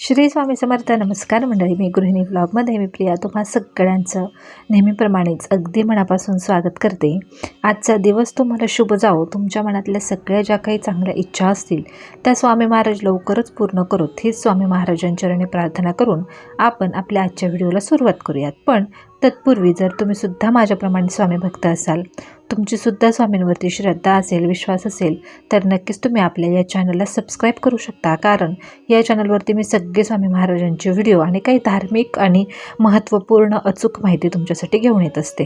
श्री स्वामी समर्थ नमस्कार मंडळी. मी गृहिणी ब्लॉगमध्ये मी प्रिया. तुम्हा सगळ्यांचं नेहमीप्रमाणेच अगदी मनापासून स्वागत करते. आजचा दिवस तुम्हाला शुभ जावो. तुमच्या मनातल्या सगळ्या ज्या काही चांगल्या इच्छा असतील त्या स्वामी महाराज लवकरच पूर्ण करू हीच स्वामी महाराजांचरणी प्रार्थना करून आपण आपल्या आजच्या व्हिडिओला सुरुवात करूयात. पण तत्पूर्वी जर तुम्ही सुद्धा माझ्याप्रमाणे स्वामी भक्त असाल तुमची सुद्धा स्वामींवरती श्रद्धा असेल विश्वास असेल तर नक्कीच तुम्ही आपल्या या चॅनलला सबस्क्राईब करू शकता. कारण या चॅनलवरती मी सगळे स्वामी महाराजांचे व्हिडिओ आणि काही धार्मिक आणि महत्त्वपूर्ण अचूक माहिती तुमच्यासाठी घेऊन येत असते.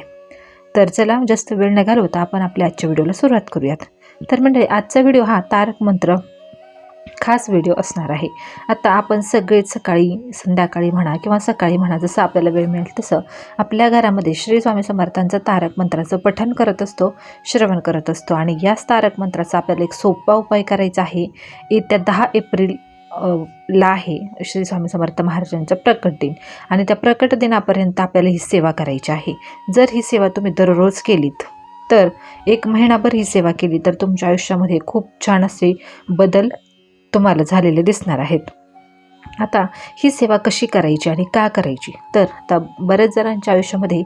तर चला जास्त वेळ न घालवता आपण आपल्या आजच्या व्हिडिओला सुरुवात करूयात. तर म्हणजे आजचा व्हिडिओ हा तारक मंत्र खास व्हिडिओ असणार आहे. आता आपण सगळेच सकाळी संध्याकाळी म्हणा किंवा सकाळी म्हणा जसं आपल्याला वेळ मिळेल तसं आपल्या घरामध्ये श्री स्वामी समर्थांचं तारक मंत्राचं पठन करत असतो श्रवण करत असतो आणि याच तारक मंत्राचा आपल्याला एक सोपा उपाय करायचा आहे. येत्या दहा एप्रिल ला आहे श्री स्वामी समर्थ महाराजांचं प्रकट दिन आणि त्या प्रकट दिनापर्यंत आपल्याला ही सेवा करायची आहे. जर ही सेवा तुम्ही दररोज केलीत तर एक महिनाभर ही सेवा केली तर तुमच्या आयुष्यामध्ये खूप छान असे बदल तुम्हाला झालेले दिसणार आहेत. आता ही सेवा कशी करायची आणि का करायची? तर आता बऱ्याच जणांच्या आयुष्यामध्ये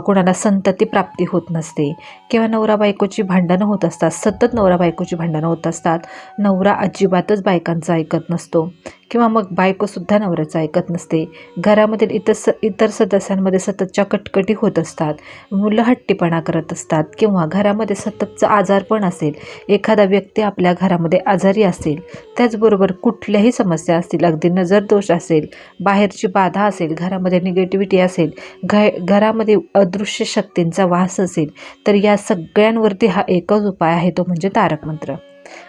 कोणाला संतती प्राप्ती होत नसते किंवा नवरा बायकोची भांडणं होत असतात सतत नवरा बायकोची भांडणं होत असतात नवरा अजिबातच बायकांचं ऐकत नसतो. किंवा मग बायकोसुद्धा नवऱ्याचं ऐकत नसते. घरामधील इतर स इतर सदस्यांमध्ये सततच्या कटकटी होत असतात. मुलं हट्टीपणा करत असतात किंवा घरामध्ये सततचं आजारपण असेल. एखादा व्यक्ती आपल्या घरामध्ये आजारी असेल. त्याचबरोबर कुठल्याही समस्या असतील अगदी नजरदोष असेल बाहेरची बाधा असेल घरामध्ये निगेटिव्हिटी असेल घ घरामध्ये अदृश्य शक्तींचा वास असेल तर या सगळ्यांवरती हा एकच उपाय आहे तो म्हणजे तारक मंत्र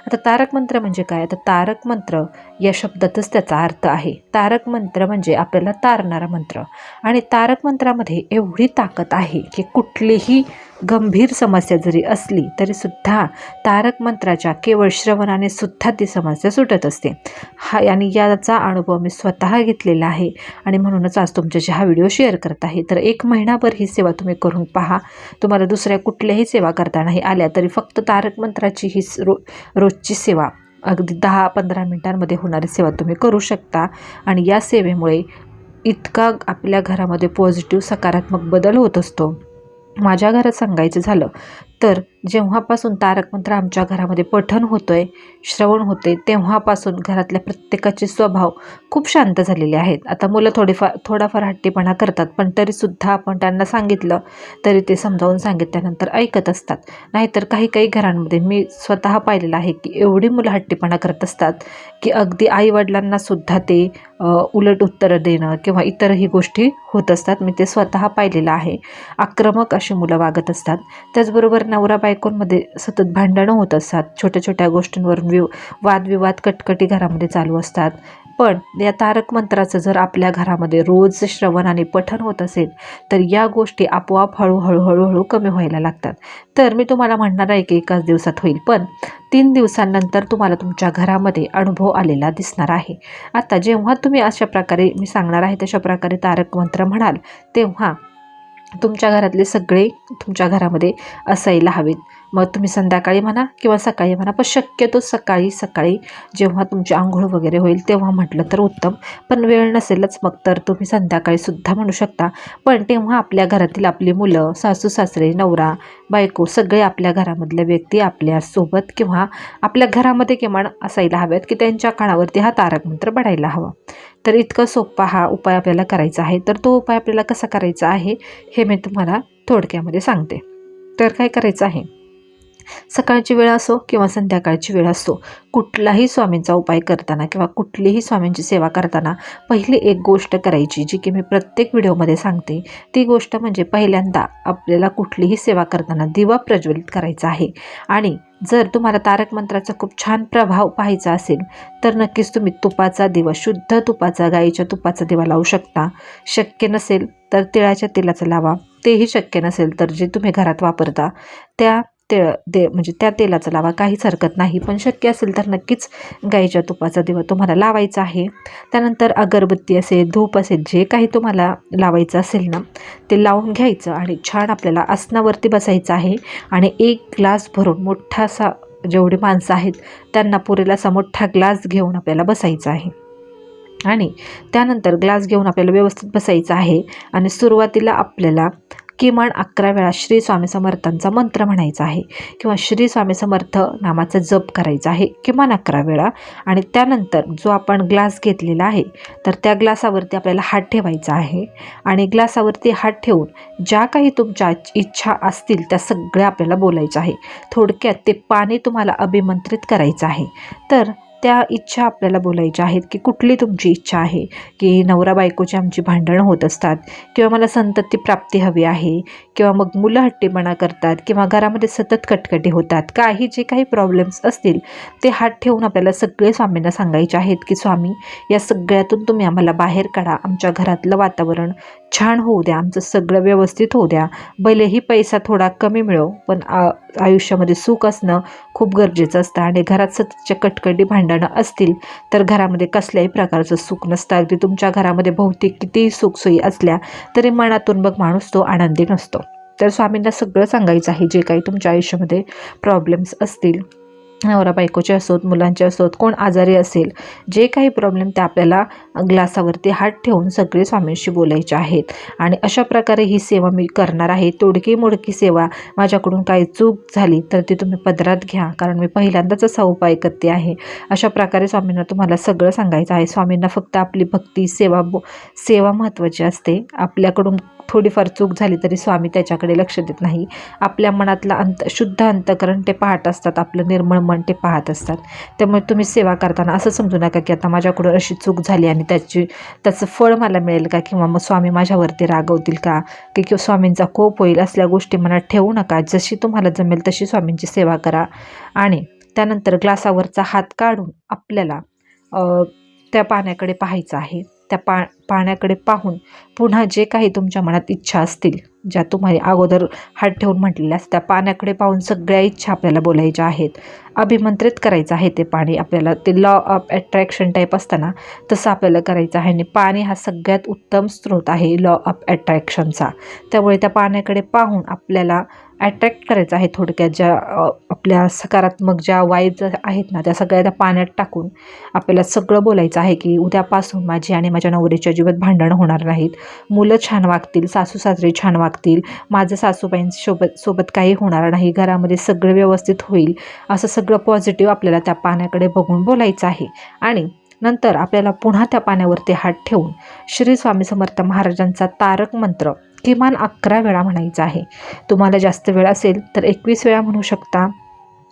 आता तारक मंत्र म्हणजे काय? आता तारक मंत्र या शब्दातच त्याचा अर्थ आहे. तारक मंत्र म्हणजे आपल्याला तारणारा मंत्र. आणि तारक मंत्रामध्ये एवढी ताकद आहे की कुठलीही गंभीर समस्या जरी असली तरीसुद्धा तारक मंत्राच्या केवळ श्रवणाने सुद्धा ती समस्या सुटत असते. हा आणि याचा अनुभव मी स्वतः घेतलेला आहे आणि म्हणूनच आज तुमच्याशी हा व्हिडिओ शेअर करत आहे. तर एक महिनाभर ही सेवा तुम्ही करून पहा. तुम्हाला दुसऱ्या कुठल्याही सेवा करतानाही आल्या तरी फक्त तारक मंत्राची ही रो रोजची सेवा अगदी दहा पंधरा मिनटांमध्ये होणारी सेवा तुम्ही करू शकता. आणि या सेवेमुळे इतका आपल्या घरामध्ये पॉझिटिव्ह सकारात्मक बदल होत असतो. माझ्या घरात सांगायचं झालं तर जेव्हापासून तारक मंत्र आमच्या घरामध्ये पठण होतोय आहे श्रवण होते तेव्हापासून घरातल्या प्रत्येकाचे स्वभाव खूप शांत झालेले आहेत. आता मुलं थोडेफार थोडाफार हट्टीपणा करतात पण तरीसुद्धा आपण त्यांना सांगितलं तरी ते समजावून सांगितल्यानंतर ऐकत असतात. नाहीतर काही काही घरांमध्ये मी स्वतः पाहिलेलं आहे की एवढी मुलं हट्टीपणा करत असतात की अगदी आईवडिलांनासुद्धा ते उलट उत्तरं देणं किंवा इतरही गोष्टी होत असतात. मी ते स्वतः पाहिलेलं आहे. आक्रमक अशी मुलं वागत असतात. त्याचबरोबर नवरा बायकोंमध्ये सतत भांडणं होत असतात. छोट्या छोट्या गोष्टींवरून वि वादविवाद कटकटी घरामध्ये चालू असतात. पण या तारक मंत्राचं जर आपल्या घरामध्ये रोज श्रवण आणि पठण होत असेल तर या गोष्टी आपोआप हळूहळू हळूहळू कमी व्हायला लागतात. तर मी तुम्हाला म्हणणार आहे की एकाच दिवसात होईल पण तीन दिवसांनंतर तुम्हाला तुमच्या घरामध्ये अनुभव आलेला दिसणार आहे. आता जेव्हा तुम्ही अशा प्रकारे मी सांगणार आहे तशा प्रकारे तारक मंत्र म्हणाल तेव्हा तुमच्या घरातले सगळे तुमच्या घरामध्ये असायला हवेत. मग तुम्ही संध्याकाळी म्हणा किंवा सकाळी म्हणा पण शक्यतो सकाळी सकाळी जेव्हा तुमची आंघोळ वगैरे होईल तेव्हा म्हटलं तर उत्तम. पण वेळ नसेलच मग तर तुम्ही संध्याकाळी सुद्धा म्हणू शकता. पण तेव्हा आपल्या घरातील आपली मुलं सासू सासरे नवरा बायको सगळे आपल्या घरामधल्या व्यक्ती आपल्यासोबत किंवा आपल्या घरामध्ये किमान असायला हव्यात की त्यांच्या कानावरती हा तारक मंत्र पडायला हवा. तर इतकं सोपा हा उपाय आपल्याला करायचा आहे. तर तो उपाय आपल्याला कसा करायचा आहे हे मी तुम्हाला थोडक्यामध्ये सांगते. तर काय करायचं आहे? सकाळची वेळ असो किंवा संध्याकाळची वेळ असो कुठलाही स्वामींचा उपाय करताना किंवा कुठलीही स्वामींची सेवा करताना पहिली एक गोष्ट करायची जी की मी प्रत्येक व्हिडिओमध्ये सांगते ती गोष्ट म्हणजे पहिल्यांदा आपल्याला कुठलीही सेवा करताना दिवा प्रज्वलित करायचा आहे. आणि जर तुम्हाला तारक मंत्राचा खूप छान प्रभाव पाहायचा असेल तर नक्कीच तुम्ही तुपाचा दिवा शुद्ध तुपाचा गाईच्या तुपाचा दिवा लावू शकता. शक्य नसेल तर तिळाच्या तेलाचा लावा तेही शक्य नसेल तर जे तुम्ही घरात वापरता त्या तेळ दे म्हणजे त्या तेलाचा लावा काहीच हरकत नाही. पण शक्य असेल तर नक्कीच गाईच्या तुपाचा दिवा तुम्हाला लावायचा आहे. त्यानंतर अगरबत्ती असेल धूप असेल जे काही तुम्हाला लावायचं असेल ना ते लावून घ्यायचं आणि छान आपल्याला आसनावरती बसायचं आहे आणि एक ग्लास भरून मोठासा जेवढी माणसं आहेत त्यांना पुरेल असा मोठा ग्लास घेऊन आपल्याला बसायचं आहे. आणि त्यानंतर ग्लास घेऊन आपल्याला व्यवस्थित बसायचं आहे आणि सुरुवातीला आपल्याला किमान अकरा वेळा श्री स्वामी समर्थांचा मंत्र म्हणायचा आहे. किंवा श्री स्वामी समर्थ नामाचा जप करायचा आहे. किमान अकरा वेळा. आणि त्यानंतर जो आपण ग्लास घेतलेला आहे तर त्या ग्लासावरती आपल्याला हात ठेवायचा आहे. आणि ग्लासावरती हात ठेवून ज्या काही तुमच्या इच्छा असतील त्या सगळ्या आपल्याला बोलायच्या आहे. थोडक्यात ते पाणी तुम्हाला अभिमंत्रित करायचं आहे. तर त्या इच्छा आपल्याला बोलायच्या आहेत की कुठली तुमची इच्छा आहे की नवरा बायकोची आमची भांडणं होत असतात किंवा मला संतती प्राप्ती हवी आहे किंवा मग मुलं हट्टीपणा करतात किंवा घरामध्ये सतत कटकटी होतात काही जे काही प्रॉब्लेम्स असतील ते हात ठेवून आपल्याला सगळे स्वामींना सांगायचे आहेत की स्वामी या सगळ्यातून तुम्ही आम्हाला बाहेर काढा आमच्या घरातलं वातावरण छान होऊ द्या आमचं सगळं व्यवस्थित होऊ द्या भलेही पैसा थोडा कमी मिळो पण आयुष्यामध्ये सुख असणं खूप गरजेचं असतं आणि घरात सततच्या कटकटी भांडणं असतील तर घरामध्ये कसल्याही प्रकारचं सुख नसतं. अगदी तुमच्या घरामध्ये भौतिक कितीही सुखसोयी असल्या तरी मनातून बघ माणूस तो आनंदी नसतो. तर स्वामींना सगळं सांगायचं आहे जे काही तुमच्या आयुष्यामध्ये प्रॉब्लेम्स असतील. नवरा बायकोचे असोत मुलांचे असोत कोण आजारी असेल जे काही प्रॉब्लेम ते आपल्याला ग्लासावरती हात ठेवून सगळे स्वामींशी बोलायचे आहेत. आणि अशा प्रकारे ही सेवा मी करणार आहे. तोडकी मोडकी सेवा माझ्याकडून काही चूक झाली तर ती तुम्ही पदरात घ्या कारण मी पहिल्यांदाच असा उपाय करते आहे. अशा प्रकारे स्वामींना तुम्हाला सगळं सांगायचं आहे. स्वामींना फक्त आपली भक्ती सेवा बो सेवा महत्त्वाची असते. आपल्याकडून थोडीफार चूक झाली तरी स्वामी त्याच्याकडे लक्ष देत नाही. आपल्या मनातला अंत शुद्ध अंतकरण ते पाहत असतात आपलं निर्मळ मन ते पाहत असतात. त्यामुळे तुम्ही सेवा करताना असं समजू नका की आता माझ्याकडून अशी चूक झाली आणि त्याची त्याचं फळ मला मिळेल का? किंवा मग स्वामी माझ्यावरती रागवतील का? की किंवा स्वामींचा कोप होईल असल्या गोष्टी मनात ठेवू नका. जशी तुम्हाला जमेल तशी स्वामींची सेवा करा. आणि त्यानंतर ग्लासावरचा हात काढून आपल्याला त्या पाण्याकडे पाहायचं आहे. त्या पा पाण्याकडे पाहून पुन्हा जे काही तुमच्या मनात इच्छा असतील ज्या तुम्हाला अगोदर हात ठेवून म्हटलेल्या त्या पाण्याकडे पाहून सगळ्या इच्छा आपल्याला बोलायच्या आहेत. अभिमंत्रित करायचं आहे ते पाणी आपल्याला ते लॉ ऑफ अट्रॅक्शन टाईप असताना तसं आपल्याला करायचं आहे. आणि पाणी हा सगळ्यात उत्तम स्रोत आहे लॉ ऑफ अट्रॅक्शनचा त्यामुळे त्या पाण्याकडे पाहून आपल्याला अट्रॅक्ट करायचं आहे थोडक्यात ज्या आपल्या सकारात्मक ज्या वाईज आहेत ना त्या सगळ्या त्या पाण्यात टाकून आपल्याला सगळं बोलायचं आहे की उद्यापासून माझी आणि माझ्या नवऱ्याच्या अजिबात भांडण होणार नाहीत. मुलं छान वागतील सासू सासरे छान वागतील माझं सासूबाईंसोबत सोबत काही होणार नाही घरामध्ये सगळं व्यवस्थित होईल असं सगळं पॉझिटिव्ह आपल्याला त्या पाण्याकडे बघून बोलायचं आहे. आणि नंतर आपल्याला पुन्हा त्या पाण्यावरती हात ठेवून श्री स्वामी समर्थ महाराजांचा तारक मंत्र किमान अकरा वेळा म्हणायचा आहे. तुम्हाला जास्त वेळ असेल तर एकवीस वेळा म्हणू शकता.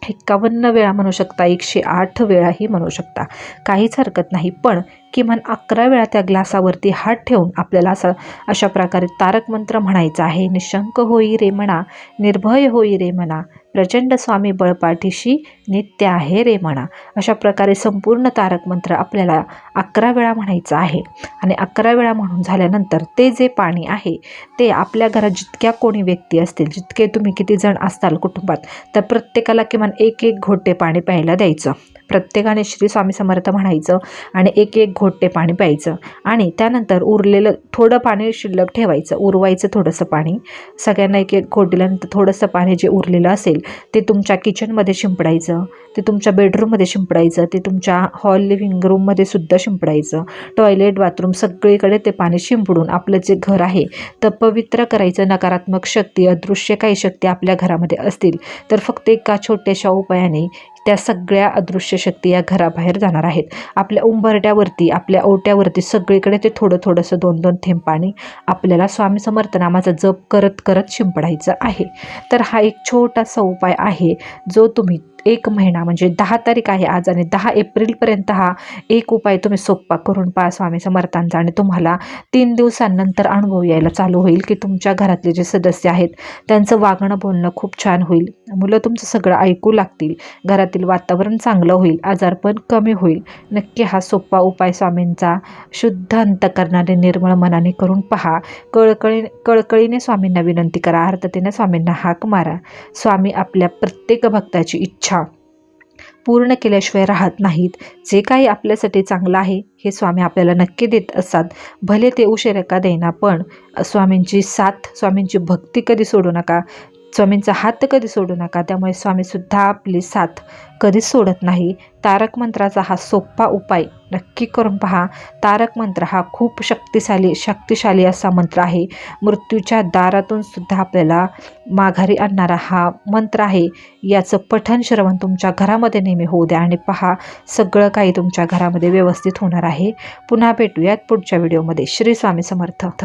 एक्कावन्न वेळा म्हणू शकता एकशे आठ वेळाही म्हणू शकता. काहीच हरकत नाही. पण किमान अकरा वेळा त्या ग्लासावरती हात ठेवून आपल्याला असं अशा प्रकारे तारक मंत्र म्हणायचा आहे. निशंक होई रे म्हणा निर्भय होई रे म्हणा प्रचंड स्वामी बळपाठीशी नित्य आहे रे म्हणा अशा प्रकारे संपूर्ण तारक मंत्र आपल्याला अकरा वेळा म्हणायचं आहे. आणि अकरा वेळा म्हणून झाल्यानंतर ते जे पाणी आहे ते आपल्या घरात जितक्या कोणी व्यक्ती असतील जितके तुम्ही किती जण असताल कुटुंबात तर प्रत्येकाला किमान एक एक घोटे पाणी प्यायला द्यायचं. प्रत्येकाने श्री स्वामी समर्थ म्हणायचं आणि एक एक घोटे पाणी प्यायचं. आणि त्यानंतर उरलेलं थोडं पाणी शिल्लक ठेवायचं. उरवायचं थोडंसं पाणी. सगळ्यांना एक एक घोट दिल्यानंतर थोडंसं पाणी जे उरलेलं असेल ते तुमच्या किचनमध्ये शिंपडायचं. ते तुमच्या बेडरूममध्ये शिंपडायचं. ते तुमच्या हॉल लिव्हिंग रूममध्ये सुद्धा शिंपडायचं. टॉयलेट बाथरूम सगळीकडे ते पाणी शिंपडून आपलं जे घर आहे तर पवित्र करायचं. नकारात्मक शक्ती अदृश्य काही शक्ती आपल्या घरामध्ये असतील तर फक्त एका छोट्याशा उपायाने त्या सगळ्या अदृश्य शक्ती या घराबाहेर जाणार आहेत. आपल्या उंबरट्यावरती आपल्या ओट्यावरती सगळीकडे ते थोडं थोडंसं दोन दोन थेंब पाणी आपल्याला स्वामी समर्थ नामाचा जप करत करत शिंपडायचं आहे. तर हा एक छोटासा उपाय आहे जो तुम्ही एक महिना म्हणजे दहा तारीख आहे आज आणि दहा एप्रिलपर्यंत हा एक उपाय तुम्ही सोप्पा करून पहा स्वामी समर्थांचा आणि तुम्हाला तीन दिवसांनंतर अनुभव यायला चालू होईल की तुमच्या घरातले जे सदस्य आहेत त्यांचं वागणं बोलणं खूप छान होईल. मुलं तुमचं सगळं ऐकू लागतील घरातील वातावरण चांगलं होईल आजारपण कमी होईल. नक्की हा सोप्पा उपाय स्वामींचा शुद्ध अंत करणारे निर्मळ मनाने करून पहा. कळकळी कळकळीने स्वामींना विनंती करा अर्थतेने स्वामींना हाक मारा. स्वामी आपल्या प्रत्येक भक्ताची इच्छा पूर्ण केल्याशिवाय राहत नाहीत. जे काही आपल्यासाठी चांगलं आहे हे स्वामी आपल्याला नक्की देत असतात. भले ते उशिरा का देईना पण स्वामींची साथ स्वामींची भक्ती कधी सोडू नका. स्वामींचा हात कधी सोडू नका त्यामुळे स्वामीसुद्धा आपली साथ कधीच सोडत नाही. तारक मंत्राचा हा सोपा उपाय नक्की करून पहा. तारक मंत्र हा खूप शक्तिशाली शक्तिशाली असा मंत्र आहे. मृत्यूच्या दारातून सुद्धा आपल्याला माघारी आणणारा हा मंत्र आहे. याचं पठण श्रवण तुमच्या घरामध्ये नेहमी होऊ द्या आणि पहा सगळं काही तुमच्या घरामध्ये व्यवस्थित होणार आहे. पुन्हा भेटूयात पुढच्या व्हिडिओमध्ये. श्री स्वामी समर्थ.